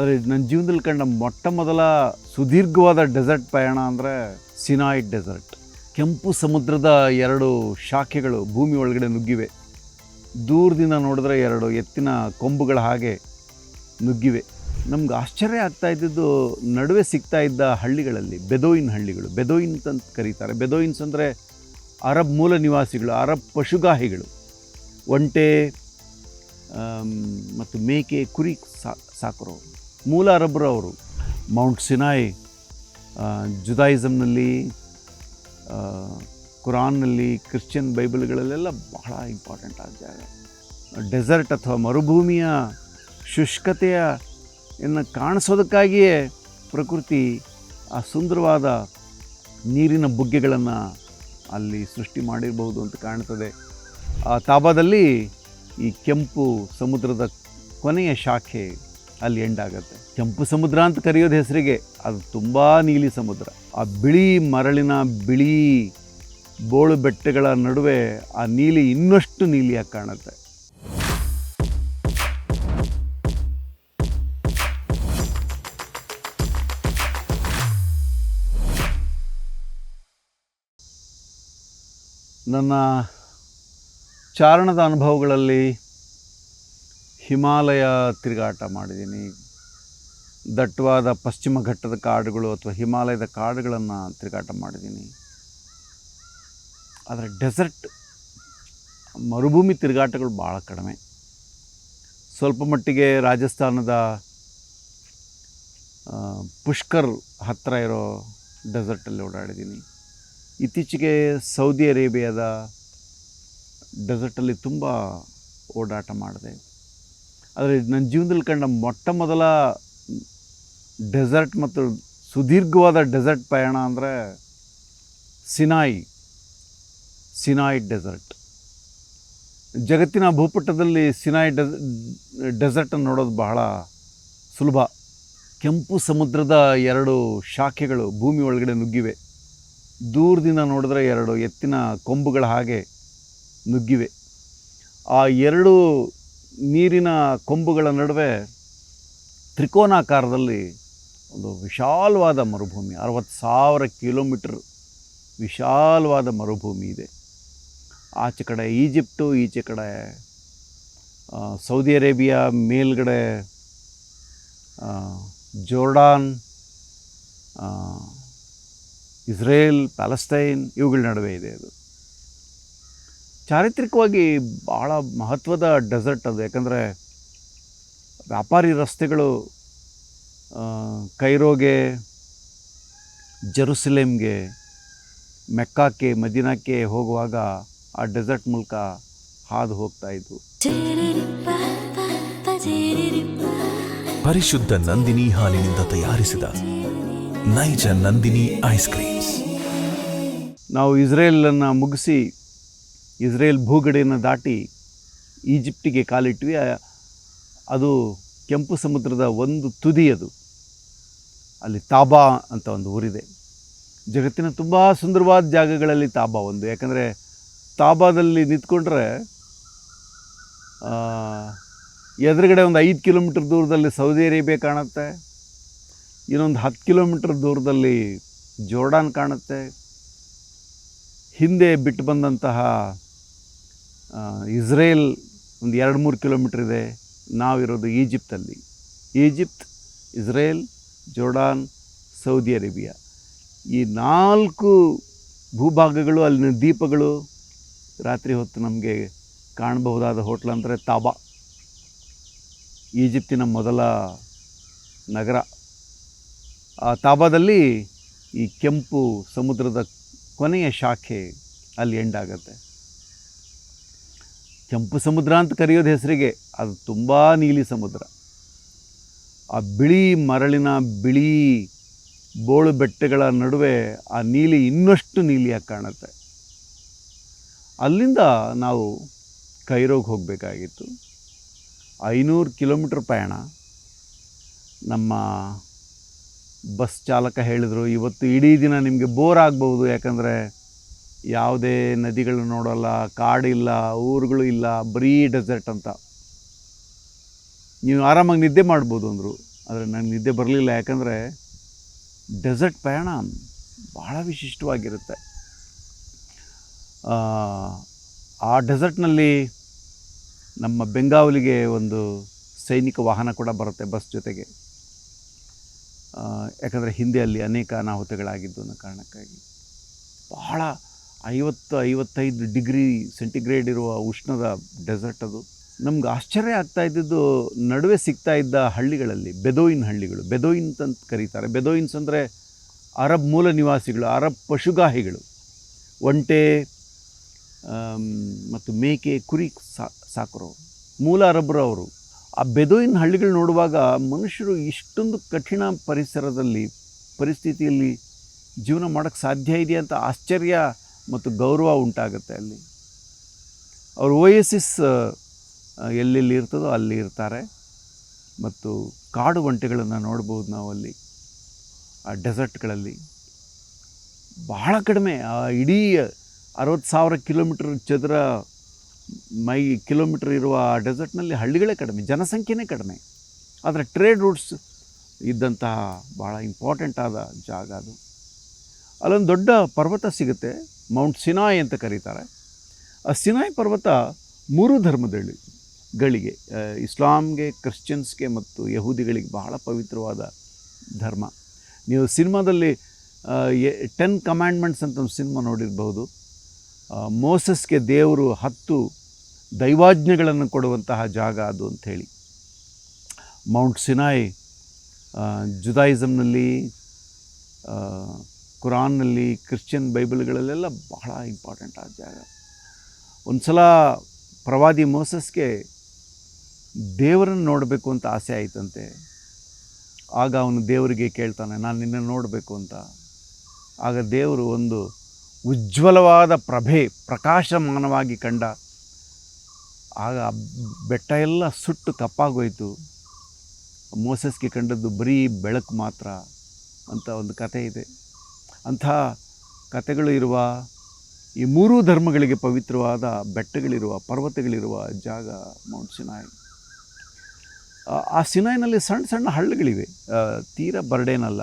ಆದರೆ ನನ್ನ ಜೀವನದಲ್ಲಿ ಕಂಡ ಮೊಟ್ಟ ಮೊದಲ ಸುದೀರ್ಘವಾದ ಡೆಸರ್ಟ್ ಪ್ರಯಾಣ ಅಂದರೆ ಸಿನಾಯ್ ಡೆಸರ್ಟ್. ಕೆಂಪು ಸಮುದ್ರದ ಎರಡು ಶಾಖೆಗಳು ಭೂಮಿ ಒಳಗಡೆ ನುಗ್ಗಿವೆ. ದೂರದಿಂದ ನೋಡಿದ್ರೆ ಎರಡು ಎತ್ತಿನ ಕೊಂಬುಗಳ ಹಾಗೆ ನುಗ್ಗಿವೆ. ನಮ್ಗೆ ಆಶ್ಚರ್ಯ ಆಗ್ತಾ ಇದ್ದಿದ್ದು ನಡುವೆ ಸಿಗ್ತಾ ಇದ್ದ ಹಳ್ಳಿಗಳಲ್ಲಿ ಬೆದೋಯಿನ್ ಹಳ್ಳಿಗಳು. ಬೆದೋಯಿನ್ಸ್ ಅಂತ ಕರೀತಾರೆ. ಬೆದೋಯಿನ್ಸ್ ಅಂದರೆ ಅರಬ್ ಮೂಲ ನಿವಾಸಿಗಳು, ಅರಬ್ ಪಶುಗಾಹಿಗಳು. ಒಂಟೆ ಮತ್ತು ಮೇಕೆ, ಕುರಿ ಸಾ ಸಾಕರೋರು ಮೂಲ ಅರಬ್ರು ಅವರು. ಮೌಂಟ್ ಸಿನಾಯ್ ಜುದಾಯಿಸಮ್ನಲ್ಲಿ ಕುರಾನ್ನಲ್ಲಿ, ಕ್ರಿಶ್ಚಿಯನ್ ಬೈಬಲ್ಗಳಲ್ಲೆಲ್ಲ ಬಹಳ ಇಂಪಾರ್ಟೆಂಟ್ ಆದ ಜಾಗ. ಡೆಸರ್ಟ್ ಅಥವಾ ಮರುಭೂಮಿಯ ಶುಷ್ಕತೆಯ ಇನ್ನು ಕಾಣಿಸೋದಕ್ಕಾಗಿಯೇ ಪ್ರಕೃತಿ ಆ ಸುಂದರವಾದ ನೀರಿನ ಬುಗ್ಗೆಗಳನ್ನು ಅಲ್ಲಿ ಸೃಷ್ಟಿ ಮಾಡಿರಬಹುದು ಅಂತ ಕಾಣ್ತದೆ. ಆ ತಾಬಾದಲ್ಲಿ ಈ ಕೆಂಪು ಸಮುದ್ರದ ಕೊನೆಯ ಶಾಖೆ ಅಲ್ಲಿ ಎಂಡ್ ಆಗುತ್ತೆ. ಕೆಂಪು ಸಮುದ್ರ ಅಂತ ಕರೆಯೋದು ಹೆಸರಿಗೆ ಅದು ತುಂಬ ನೀಲಿ ಸಮುದ್ರ. ಆ ಬಿಳಿ ಮರಳಿನ ಬಿಳಿ ಬೋಳು ಬೆಟ್ಟಗಳ ನಡುವೆ ಆ ನೀಲಿ ಇನ್ನಷ್ಟು ನೀಲಿಯಾಗಿ ಕಾಣುತ್ತೆ. ನನ್ನ ಚಾರಣದ ಅನುಭವಗಳಲ್ಲಿ ಹಿಮಾಲಯ ತಿರುಗಾಟ ಮಾಡಿದ್ದೀನಿ. ದಟ್ಟವಾದ ಪಶ್ಚಿಮ ಘಟ್ಟದ ಕಾಡುಗಳು ಅಥವಾ ಹಿಮಾಲಯದ ಕಾಡುಗಳನ್ನು ತಿರುಗಾಟ ಮಾಡಿದ್ದೀನಿ. ಆದರೆ ಡೆಸರ್ಟ್, ಮರುಭೂಮಿ ತಿರುಗಾಟಗಳು ಭಾಳ ಕಡಿಮೆ. ಸ್ವಲ್ಪ ಮಟ್ಟಿಗೆ ರಾಜಸ್ಥಾನದ ಪುಷ್ಕರ್ ಹತ್ತಿರ ಇರೋ ಡೆಸರ್ಟಲ್ಲಿ ಓಡಾಡಿದ್ದೀನಿ. ಇತ್ತೀಚೆಗೆ ಸೌದಿ ಅರೇಬಿಯಾದ ಡೆಸರ್ಟಲ್ಲಿ ತುಂಬ ಓಡಾಟ ಮಾಡಿದೆ. ಆದರೆ ನನ್ನ ಜೀವನದಲ್ಲಿ ಕಂಡ ಮೊಟ್ಟ ಮೊದಲ ಡೆಸರ್ಟ್ ಮತ್ತು ಸುದೀರ್ಘವಾದ ಡೆಸರ್ಟ್ ಪಯಣ ಅಂದರೆ ಸಿನಾಯಿ ಸಿನಾಯಿ ಡೆಸರ್ಟ್. ಜಗತ್ತಿನ ಭೂಪಟದಲ್ಲಿ ಸಿನಾಯಿ ಡೆಸ್ ಡೆಸರ್ಟನ್ನು ನೋಡೋದು ಬಹಳ ಸುಲಭ. ಕೆಂಪು ಸಮುದ್ರದ ಎರಡು ಶಾಖೆಗಳು ಭೂಮಿ ಒಳಗಡೆ ನುಗ್ಗಿವೆ. ದೂರದಿಂದ ನೋಡಿದ್ರೆ ಎರಡು ಎತ್ತಿನ ಕೊಂಬುಗಳ ಹಾಗೆ ನುಗ್ಗಿವೆ. ಆ ಎರಡು ನೀರಿನ ಕೊಂಬುಗಳ ನಡುವೆ ತ್ರಿಕೋನಾಕಾರದಲ್ಲಿ ಒಂದು ವಿಶಾಲವಾದ ಮರುಭೂಮಿ, ಅರವತ್ತು ಸಾವಿರ ಕಿಲೋಮೀಟ್ರ್ ವಿಶಾಲವಾದ ಮರುಭೂಮಿ ಇದೆ. ಆಚೆ ಕಡೆ ಈಜಿಪ್ಟು, ಈಚೆ ಕಡೆ ಸೌದಿ ಅರೇಬಿಯಾ, ಮೇಲ್ಗಡೆ ಜೋರ್ಡಾನ್ ಇಸ್ರೇಲ್, ಪ್ಯಾಲೆಸ್ಟೈನ್ ಇವುಗಳ ನಡುವೆ ಇದೆ ಅದು. ಚಾರಿತ್ರಿಕವಾಗಿ ಭಾಳ ಮಹತ್ವದ ಡೆಸರ್ಟ್ ಅದು. ಯಾಕಂದರೆ ವ್ಯಾಪಾರಿ ರಸ್ತೆಗಳು ಕೈರೋಗೆ ಜೆರುಸಲೇಮ್ಗೆ ಮೆಕ್ಕಾಕ್ಕೆ ಮದೀನಾಕ್ಕೆ ಹೋಗುವಾಗ ಆ ಡೆಸರ್ಟ್ ಮೂಲಕ ಹಾದು ಹೋಗ್ತಾ ಇದ್ವು. ಪರಿಶುದ್ಧ ನಂದಿನಿ ಹಾಲಿನಿಂದ ತಯಾರಿಸಿದ ನೈಜ ನಂದಿನಿ ಐಸ್ ಕ್ರೀಮ್ಸ್. ನಾವು ಇಸ್ರೇಲನ್ನು ಮುಗಿಸಿ ಇಸ್ರೇಲ್ ಭೂಗಡೆಯನ್ನು ದಾಟಿ ಈಜಿಪ್ಟಿಗೆ ಕಾಲಿಟ್ವಿ. ಅದು ಕೆಂಪು ಸಮುದ್ರದ ಒಂದು ತುದಿ ಅದು. ಅಲ್ಲಿ ತಾಬಾ ಅಂತ ಒಂದು ಊರಿದೆ. ಜಗತ್ತಿನ ತುಂಬ ಸುಂದರವಾದ ಜಾಗಗಳಲ್ಲಿ ತಾಬಾ ಒಂದು. ಯಾಕಂದರೆ ತಾಬಾದಲ್ಲಿ ನಿಂತ್ಕೊಂಡ್ರೆ ಎದುರುಗಡೆ ಒಂದು ಐದು ಕಿಲೋಮೀಟ್ರ್ ದೂರದಲ್ಲಿ ಸೌದಿ ಅರೇಬಿಯಾ ಕಾಣುತ್ತೆ. ಇನ್ನೊಂದು ಹತ್ತು ಕಿಲೋಮೀಟ್ರ್ ದೂರದಲ್ಲಿ ಜೋರ್ಡಾನ್ ಕಾಣುತ್ತೆ. ಹಿಂದೆ ಬಿಟ್ಟು ಬಂದಂತಹ ಇಸ್ರೇಲ್ ಒಂದು ಎರಡು ಮೂರು ಕಿಲೋಮೀಟ್ರ್ ಇದೆ. ನಾವಿರೋದು ಈಜಿಪ್ತಲ್ಲಿ. Egypt, Israel, Jordan, Saudi Arabia. ಈ ನಾಲ್ಕು ಭೂಭಾಗಗಳು, ಅಲ್ಲಿನ ದೀಪಗಳು ರಾತ್ರಿ ಹೊತ್ತು ನಮಗೆ ಕಾಣಬಹುದಾದ ಹೋಟ್ಲ್ ಅಂದರೆ ತಾಬಾ. ಈಜಿಪ್ತಿನ ಮೊದಲ ನಗರ. ಆ ತಾಬಾದಲ್ಲಿ ಈ ಕೆಂಪು ಸಮುದ್ರದ ಕೊನೆಯ ಶಾಖೆ ಅಲ್ಲಿ ಎಂಡ್ ಆಗುತ್ತೆ. ಕೆಂಪು ಸಮುದ್ರ ಅಂತ ಕರೆಯೋದು ಹೆಸರಿಗೆ, ಅದು ತುಂಬ ನೀಲಿ ಸಮುದ್ರ. ಆ ಬಿಳಿ ಮರಳಿನ ಬಿಳಿ ಬೋಳು ಬೆಟ್ಟಗಳ ನಡುವೆ ಆ ನೀಲಿ ಇನ್ನಷ್ಟು ನೀಲಿಯಾಗಿ ಕಾಣುತ್ತೆ. ಅಲ್ಲಿಂದ ನಾವು ಕೈರೋಗೆ ಹೋಗಬೇಕಾಗಿತ್ತು. ಐನೂರು ಕಿಲೋಮೀಟ್ರ್ ಪ್ರಯಾಣ. ನಮ್ಮ ಬಸ್ ಚಾಲಕ ಹೇಳಿದರು, ಇವತ್ತು ಇಡೀ ದಿನ ನಿಮಗೆ ಬೋರ್ ಆಗ್ಬೋದು ಯಾಕಂದರೆ ಯಾವುದೇ ನದಿಗಳು ನೋಡೋಲ್ಲ ಕಾಡಿಲ್ಲ ಊರುಗಳು ಇಲ್ಲ ಬರೀ ಡೆಸರ್ಟ್ ಅಂತ. ನೀವು ಆರಾಮಾಗಿ ನಿದ್ದೆ ಮಾಡ್ಬೋದು ಅಂದರು. ಆದರೆ ನನಗೆ ನಿದ್ದೆ ಬರಲಿಲ್ಲ. ಯಾಕಂದರೆ ಡೆಸರ್ಟ್ ಪ್ರಯಾಣ ಭಾಳ ವಿಶಿಷ್ಟವಾಗಿರುತ್ತೆ. ಆ, ಡೆಸರ್ಟ್ನಲ್ಲಿ ನಮ್ಮ ಬೆಂಗಾವಲಿಗೆ ಒಂದು ಸೈನಿಕ ವಾಹನ ಕೂಡ ಬರುತ್ತೆ ಬಸ್ ಜೊತೆಗೆ. ಯಾಕಂದರೆ ಹಿಂದೆ ಅಲ್ಲಿ ಅನೇಕ ಅನಾಹುತಗಳಾಗಿದ್ದು ಅನ್ನೋ ಕಾರಣಕ್ಕಾಗಿ. ಬಹಳ ಐವತ್ತು, ಐವತ್ತೈದು ಡಿಗ್ರಿ ಸೆಂಟಿಗ್ರೇಡ್ ಇರುವ ಉಷ್ಣದ ಡೆಸರ್ಟ್ ಅದು. ನಮ್ಗೆ ಆಶ್ಚರ್ಯ ಆಗ್ತಾ ಇದ್ದಿದ್ದು ನಡುವೆ ಸಿಗ್ತಾ ಇದ್ದ ಹಳ್ಳಿಗಳಲ್ಲಿ, ಬೆದೋಯಿನ್ ಹಳ್ಳಿಗಳು ಬೆದೋಯಿನ್ಸ್ ಅಂತ ಕರೀತಾರೆ. ಬೆದೋಯಿನ್ಸ್ ಅಂದರೆ ಅರಬ್ ಮೂಲ ನಿವಾಸಿಗಳು, ಅರಬ್ ಪಶುಗಾಹಿಗಳು. ಒಂಟೆ ಮತ್ತು ಮೇಕೆ, ಕುರಿ ಸಾ ಸಾಕರೋರು ಮೂಲ ಅರಬ್ರು ಅವರು. ಆ ಬೆದೋಯಿನ್ ಹಳ್ಳಿಗಳು ನೋಡುವಾಗ ಮನುಷ್ಯರು ಇಷ್ಟೊಂದು ಕಠಿಣ ಪರಿಸರದಲ್ಲಿ, ಪರಿಸ್ಥಿತಿಯಲ್ಲಿ ಜೀವನ ಮಾಡೋಕ್ಕೆ ಸಾಧ್ಯ ಇದೆಯಾ ಅಂತ ಆಶ್ಚರ್ಯ ಮತ್ತು ಗೌರವ ಉಂಟಾಗುತ್ತೆ ಅಲ್ಲಿ. ಅವರು ಓಯಸಿಸ್ ಎಲ್ಲೆಲ್ಲಿ ಇರ್ತದೋ ಅಲ್ಲಿ ಇರ್ತಾರೆ. ಮತ್ತು ಕಾಡು ಒಂಟೆಗಳನ್ನು ನೋಡ್ಬೋದು ನಾವು ಅಲ್ಲಿ. ಆ ಡೆಸರ್ಟ್ಗಳಲ್ಲಿ. ಬಹಳ ಕಡಿಮೆ, ಆ ಇಡೀ ಅರವತ್ತು ಸಾವಿರ ಕಿಲೋಮೀಟ್ರ್ ಚದರ ಮೈ, ಕಿಲೋಮೀಟ್ರ್ ಇರುವ ಆ ಡೆಸರ್ಟ್ನಲ್ಲಿ ಹಳ್ಳಿಗಳೇ ಕಡಿಮೆ, ಜನಸಂಖ್ಯೆನೇ ಕಡಿಮೆ. ಆದರೆ ಟ್ರೇಡ್ ರೂಟ್ಸ್ ಇದ್ದಂತಹ ಭಾಳ ಇಂಪಾರ್ಟೆಂಟ್ ಆದ ಜಾಗ ಅದು. ಅಲ್ಲೊಂದು ದೊಡ್ಡ ಪರ್ವತ ಸಿಗುತ್ತೆ, ಮೌಂಟ್ ಸಿನಾಯ್ ಅಂತ ಕರೀತಾರೆ. ಆ ಸಿನಾಯ್ ಪರ್ವತ ಮೂರು ಧರ್ಮದಲ್ಲಿ ಗಳಿಗೆ ಇಸ್ಲಾಂಗೆ, ಕ್ರಿಶ್ಚಿಯನ್ಸ್ಗೆ ಮತ್ತು ಯಹೂದಿಗಳಿಗೆ ಬಹಳ ಪವಿತ್ರವಾದ ಧರ್ಮ. ನೀವು ಸಿನಿಮಾದಲ್ಲಿ ಟೆನ್ ಕಮ್ಯಾಂಡ್ಮೆಂಟ್ಸ್ ಅಂತ ಒಂದು ಸಿನಿಮಾ ನೋಡಿರಬಹುದು. ಮೋಸಸ್ಗೆ ದೇವರು ಹತ್ತು ದೈವಾಜ್ಞೆಗಳನ್ನು ಕೊಡುವಂತಹ ಜಾಗ ಅದು ಅಂಥೇಳಿ ಮೌಂಟ್ ಸಿನಾಯ್ ಜುದಾಯಿಸಮ್ನಲ್ಲಿ ಕುರಾನ್ನಲ್ಲಿ ಕ್ರಿಶ್ಚಿಯನ್ ಬೈಬಲ್ಗಳಲ್ಲೆಲ್ಲ ಬಹಳ ಇಂಪಾರ್ಟೆಂಟ್ ಆದ ಜಾಗ. ಒಂದು ಸಲ ಪ್ರವಾದಿ ಮೋಸಸ್ಗೆ ದೇವರನ್ನು ನೋಡಬೇಕು ಅಂತ ಆಸೆ ಆಯಿತಂತೆ. ಆಗ ಅವನು ದೇವರಿಗೆ ಕೇಳ್ತಾನೆ, ನಾನು ನಿನ್ನ ನೋಡಬೇಕು ಅಂತ. ಆಗ ದೇವರು ಒಂದು ಉಜ್ವಲವಾದ ಪ್ರಭೆ, ಪ್ರಕಾಶಮಾನವಾಗಿ ಕಂಡ. ಆಗ ಬೆಟ್ಟ ಎಲ್ಲ ಸುಟ್ಟು ಕಪ್ಪಾಗೋಯಿತು. ಮೋಸಸ್ಗೆ ಕಂಡದ್ದು ಬರೀ ಬೆಳಕು ಮಾತ್ರ ಅಂತ ಒಂದು ಕತೆ ಇದೆ. ಅಂಥ ಕತೆಗಳು ಇರುವ ಈ ಮೂರೂ ಧರ್ಮಗಳಿಗೆ ಪವಿತ್ರವಾದ ಬೆಟ್ಟಗಳಿರುವ, ಪರ್ವತಗಳಿರುವ ಜಾಗ ಮೌಂಟ್ ಸಿನಾಯ್. ಆ- ಸಿನಾಯ್ನಲ್ಲಿ ಸಣ್ಣ ಸಣ್ಣ ಹಳ್ಳಗಳಿವೆ. ತೀರ ಬರ್ಡೇನಲ್ಲ.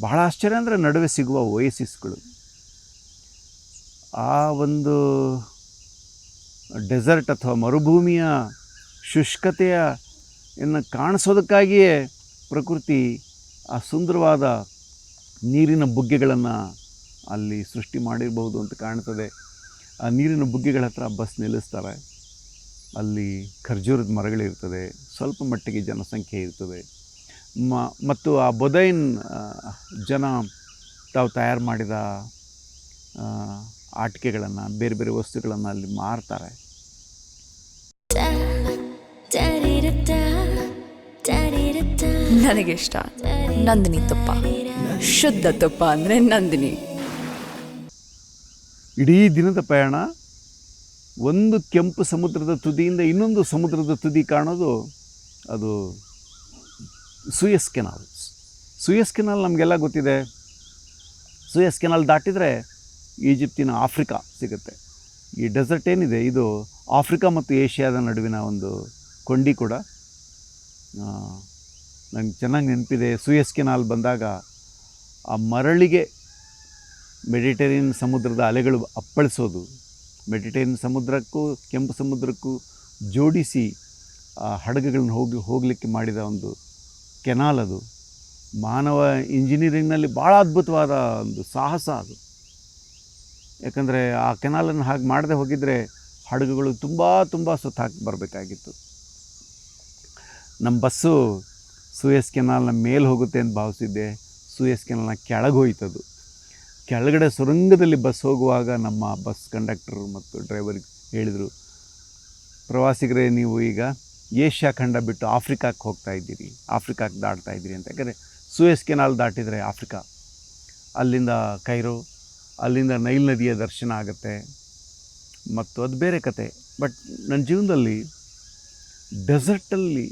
ಬಹಳ ಆಶ್ಚರ್ಯ ಅಂದರೆ ನಡುವೆ ಸಿಗುವ ಓಯಸಿಸ್ಗಳು. ಆ ಒಂದು ಡೆಸರ್ಟ್ ಅಥವಾ ಮರುಭೂಮಿಯ ಶುಷ್ಕತೆಯ ಇನ್ನು ಕಾಣಿಸೋದಕ್ಕಾಗಿಯೇ ಪ್ರಕೃತಿ ಆ ಸುಂದರವಾದ ನೀರಿನ ಬುಗ್ಗೆಗಳನ್ನು ಅಲ್ಲಿ ಸೃಷ್ಟಿ ಮಾಡಿರಬಹುದು ಅಂತ ಕಾಣ್ತದೆ. ಆ ನೀರಿನ ಬುಗ್ಗೆಗಳ ಹತ್ರ ಬಸ್ ನಿಲ್ಲಿಸ್ತಾರೆ. ಅಲ್ಲಿ ಖರ್ಜೂರದ ಮರಗಳಿರ್ತದೆ. ಸ್ವಲ್ಪ ಮಟ್ಟಿಗೆ ಜನಸಂಖ್ಯೆ ಇರ್ತದೆ. ಮ ಮತ್ತು ಆ ಬೊದೈನ್ ಜನ ತಾವು ತಯಾರು ಮಾಡಿದ ಆ, ಆಟಿಕೆಗಳನ್ನು ಬೇರೆ ಬೇರೆ ವಸ್ತುಗಳನ್ನು ಅಲ್ಲಿ ಮಾರ್ತಾರೆ. ನನಗಿಷ್ಟ ನಂದಿನಿ ತುಪ್ಪ. ಶುದ್ಧ ತುಪ್ಪ ಅಂದರೆ ನಂದಿನಿ. ಇಡೀ ದಿನದ ಪ್ರಯಾಣ ಒಂದು ಕೆಂಪು ಸಮುದ್ರದ ತುದಿಯಿಂದ ಇನ್ನೊಂದು ಸಮುದ್ರದ ತುದಿ ಕಾಣೋದು ಅದು ಸುಯಸ್ ಕೆನಾಲ್ ಸುಯಸ್ ಕೆನಾಲ್ ನಮಗೆಲ್ಲ ಗೊತ್ತಿದೆ. ಸುಯಸ್ ಕೆನಾಲ್ ದಾಟಿದರೆ ಈಜಿಪ್ತಿನ ಆಫ್ರಿಕಾ ಸಿಗುತ್ತೆ. ಈ ಡೆಸರ್ಟ್ ಏನಿದೆ, ಇದು ಆಫ್ರಿಕಾ ಮತ್ತು ಏಷ್ಯಾದ ನಡುವಿನ ಒಂದು ಕೊಂಡಿ ಕೂಡ ನಂಗೆ ಚೆನ್ನಾಗಿ ನೆನಪಿದೆ. ಸುಯಸ್ ಕೆನಾಲ್ ಬಂದಾಗ ಆ ಮರಳಿಗೆ ಮೆಡಿಟೇರಿಯನ್ ಸಮುದ್ರದ ಅಲೆಗಳು ಅಪ್ಪಳಿಸೋದು. ಮೆಡಿಟೇರಿಯನ್ ಸಮುದ್ರಕ್ಕೂ, ಕೆಂಪು ಸಮುದ್ರಕ್ಕೂ ಜೋಡಿಸಿ ಆ ಹಡಗುಗಳನ್ನ ಹೋಗಿ ಹೋಗಲಿಕ್ಕೆ ಮಾಡಿದ ಒಂದು ಕೆನಾಲ್ ಅದು. ಮಾನವ ಇಂಜಿನಿಯರಿಂಗ್ನಲ್ಲಿ ಭಾಳ ಅದ್ಭುತವಾದ ಒಂದು ಸಾಹಸ ಅದು. ಯಾಕಂದರೆ ಆ ಕೆನಾಲನ್ನು ಹಾಗೆ ಮಾಡದೆ ಹೋಗಿದ್ದರೆ ಹಡಗುಗಳು ತುಂಬ ತುಂಬ ಸುತ್ತಾಕಿ ಬರಬೇಕಾಗಿತ್ತು. ನಮ್ಮ ಬಸ್ಸು ಸೂಯಸ್ ಕೆನಾಲ್ನ ಮೇಲೆ ಹೋಗುತ್ತೆ ಅಂತ ಭಾವಿಸಿದ್ದೆ. ಸೂಯಸ್ ಕೆನಾಲ್ನ ಕೆಳಗೆ ಹೋಯ್ತದು. ಕೆಳಗಡೆ ಸುರಂಗದಲ್ಲಿ ಬಸ್ ಹೋಗುವಾಗ ನಮ್ಮ ಬಸ್ ಕಂಡಕ್ಟರ್ ಮತ್ತು ಡ್ರೈವರ್ಗೆ ಹೇಳಿದರು, ಪ್ರವಾಸಿಗರೇ, ನೀವು ಈಗ ಏಷ್ಯಾ ಖಂಡ ಬಿಟ್ಟು ಆಫ್ರಿಕಾಕ್ಕೆ ಹೋಗ್ತಾ ಇದ್ದೀರಿ. ಆಫ್ರಿಕಾಕ್ಕೆ ದಾಟ್ತಾ ಇದ್ದೀರಿ ಅಂತ ಯಾಕಂದರೆ ಸೂಯಸ್ ಕೆನಾಲ್ ದಾಟಿದರೆ ಆಫ್ರಿಕಾ. ಅಲ್ಲಿಂದ ಕೈರೋ, ಅಲ್ಲಿಂದ ನೈಲ್ ನದಿಯ ದರ್ಶನ ಆಗುತ್ತೆ. ಮತ್ತು ಅದು ಬೇರೆ ಕತೆ. ಬಟ್ ನನ್ನ ಜೀವನದಲ್ಲಿ ಡೆಸರ್ಟಲ್ಲಿ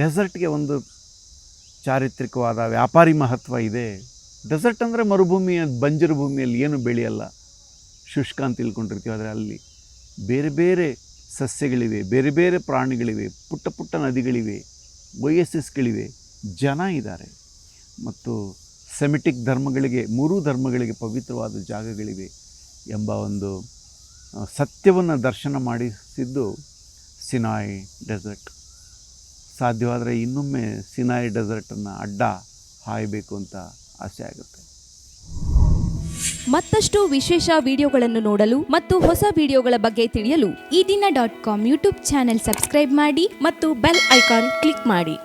ಡೆಸರ್ಟ್ಗೆ ಒಂದು ಚಾರಿತ್ರಿಕವಾದ ವ್ಯಾಪಾರಿ ಮಹತ್ವ ಇದೆ. ಡೆಸರ್ಟ್ ಅಂದರೆ ಮರುಭೂಮಿಯ ಬಂಜರು ಭೂಮಿಯಲ್ಲಿ ಏನು ಬೆಳೆಯಲ್ಲ? ಶುಷ್ಕ ಅಂತ ತಿಳ್ಕೊಂಡಿರ್ತೀವಿ ಆದರೆ ಅಲ್ಲಿ ಬೇರೆ ಬೇರೆ ಸಸ್ಯಗಳಿವೆ, ಬೇರೆ ಬೇರೆ ಪ್ರಾಣಿಗಳಿವೆ, ಪುಟ್ಟ ಪುಟ್ಟ ನದಿಗಳಿವೆ ಒಯಸ್ಸಸ್ಗಳಿವೆ ಜನ ಇದ್ದಾರೆ. ಮತ್ತು ಸೆಮಿಟಿಕ್ ಧರ್ಮಗಳಿಗೆ, ಮೂರೂ ಧರ್ಮಗಳಿಗೆ ಪವಿತ್ರವಾದ ಜಾಗಗಳಿವೆ ಎಂಬ ಒಂದು ಸತ್ಯವನ್ನು ದರ್ಶನ ಮಾಡಿಸಿದ್ದು ಸಿನಾಯಿ ಡೆಸರ್ಟ್ ಸಾಧ್ಯವಾದರೆ ಇನ್ನೊಮ್ಮೆ ಸಿನಾಯಿ ಡೆಸರ್ಟನ್ನು ಅಡ್ಡ ಹಾಯಬೇಕು ಅಂತ ಆಸೆ ಆಗುತ್ತೆ. ಮತ್ತಷ್ಟು ವಿಶೇಷ ವಿಡಿಯೋಗಳನ್ನು ನೋಡಲು ಮತ್ತು ಹೊಸ ವಿಡಿಯೋಗಳ ಬಗ್ಗೆ ತಿಳಿಯಲು ಈ ದಿನ dot com YouTube channel subscribe ಮಾಡಿ ಮತ್ತು ಬೆಲ್ ಐಕಾನ್ ಕ್ಲಿಕ್ ಮಾಡಿ.